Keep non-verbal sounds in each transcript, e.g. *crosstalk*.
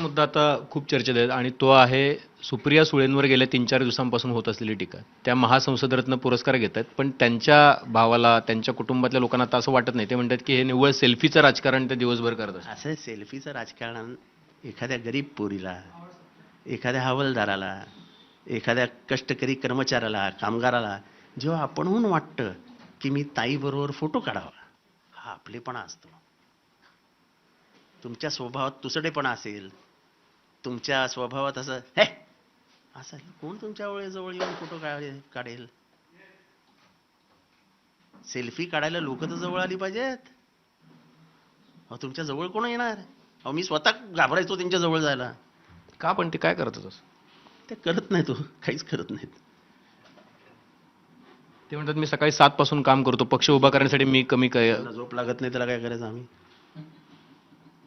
मुद्दा आता खूप चर्चेत आहे आणि तो आहे सुप्रिया सुळेंवर गेल्या तीन चार दिवसांपासून होत असलेली टीका. त्या महासंसदरत्न पुरस्कार घेत आहेत पण त्यांच्या भावाला त्यांच्या कुटुंबातल्या लोकांना आता असं वाटत नाही. ते म्हणतात की हे निव्वळ सेल्फीचं राजकारण ते दिवसभर करत असतात. असं सेल्फीचं राजकारण एखाद्या गरीब पोरीला एखाद्या हवालदाराला एखाद्या कष्टकरी कर्मचाऱ्याला कामगाराला जेव्हा आपणहून वाटतं की मी ताईबरोबर फोटो काढावा हा आपलेपणा असतो. तुमच्या स्वभावात तुसडेपणा असेल तुमच्या स्वभावात असं हे असं कोण तुमच्या वेळे जवळ येऊन फोटो काढेल सेल्फी काढायला लोक तर जवळ आली पाहिजेत. अहो तुमच्या जवळ कोण येणार? अहो मी स्वतः घाबरायचो त्यांच्या जवळ जायला. का पण ते काय करतात असं ते करत नाही तो काहीच करत नाहीत. ते म्हणतात मी सकाळी सात पासून काम करतो पक्ष उभा करण्यासाठी मी कमी काय झोप लागत नाही त्याला काय करायचं आम्ही?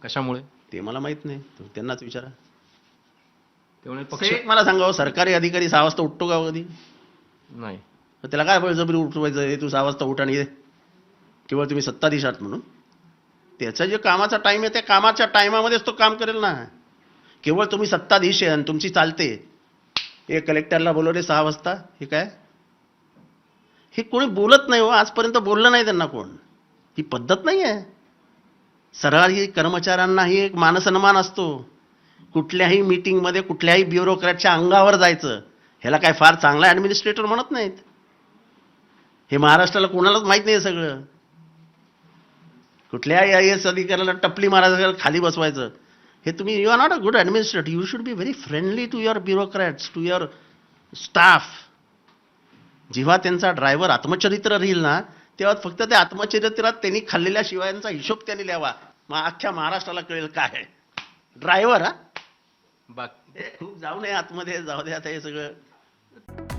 कशामुळे? ते मला माहीत नाही तो त्यांनाच विचारा. ते म्हणे पक्ष मला सांगावं सरकारी अधिकारी सहा वाजता उठतो का हो कधी? नाही. त्याला काय बळजबरी उठवायचं हे तू सहा वाजता उठ आणि ये. किंवा तुम्ही सत्ताधीश आहात म्हणून. त्याचा जे कामाचा टाइम आहे त्या कामाच्या टायमामध्येच तो काम करेल ना. केवळ तुम्ही सत्ताधीश आहे आणि तुमची चालते. हे कलेक्टरला बोलवले सहा वाजता. हे काय? हे कोणी बोलत नाही हो. आजपर्यंत बोललं नाही त्यांना कोण. ही पद्धत नाही आहे सरकारी कर्मचाऱ्यांनाही एक मानसन्मान असतो. कुठल्याही मीटिंगमध्ये कुठल्याही ब्युरोक्रॅटच्या अंगावर जायचं ह्याला काय फार चांगला ॲडमिनिस्ट्रेटर म्हणत नाहीत. हे महाराष्ट्राला कोणालाच माहीत नाही सगळं. कुठल्याही आय एस अधिकाऱ्याला टपली मारायचं खाली बसवायचं. हे तुम्ही you are not a good administrator you should be very friendly to your bureaucrats to your staff जेव्हा त्यांचा ड्रायव्हर आत्मचरित्र राहील ना तेव्हा फक्त त्या आत्मचरित्रात त्यांनी खाल्लेल्या शिवायांचा हिशोब त्यांनी लिहावा. मग अख्ख्या महाराष्ट्राला कळेल काय ड्रायव्हर हा? बाकी खूप *laughs* जाऊ नये आतमध्ये जाऊ दे आता हे सगळं.